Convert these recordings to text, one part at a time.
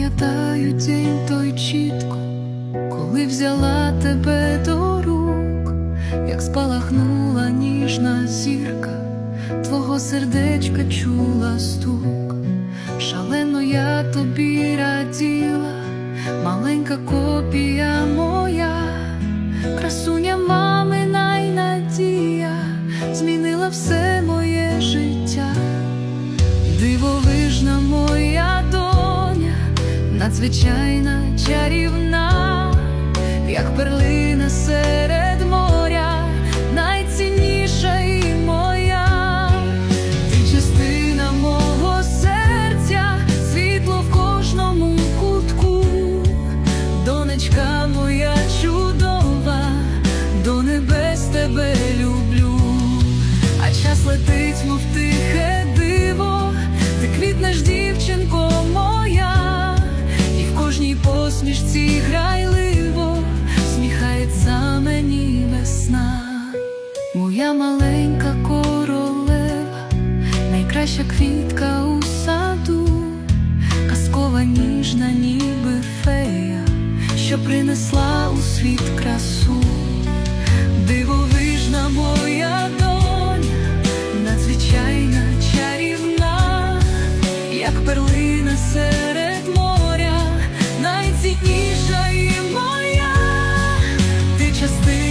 Пам'ятаю день той чітко, коли взяла тебе до рук, як спалахнула ніжна зірка, твого сердечка чула стук, шалено я тобі раділа, маленька копія моя, красуня надзвичайна чарівна, як перлина серед моря, найцінніша і моя, ти частина мого серця, світло в кожному кутку, донечка моя чудова, до небес тебе люблю, а час летить, мов тихе моя маленька королева, найкраща квітка у саду, казкова ніжна, ніби фея, що принесла у світ красу. Дивовижна моя доня, надзвичайна чарівна, як перлина серед моря, найцінніша і моя, ти частина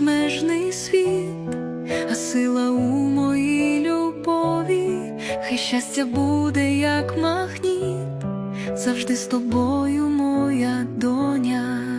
безмежний світ а сила у моїй любові, хай щастя буде, як магніт, завжди з тобою, моя доня.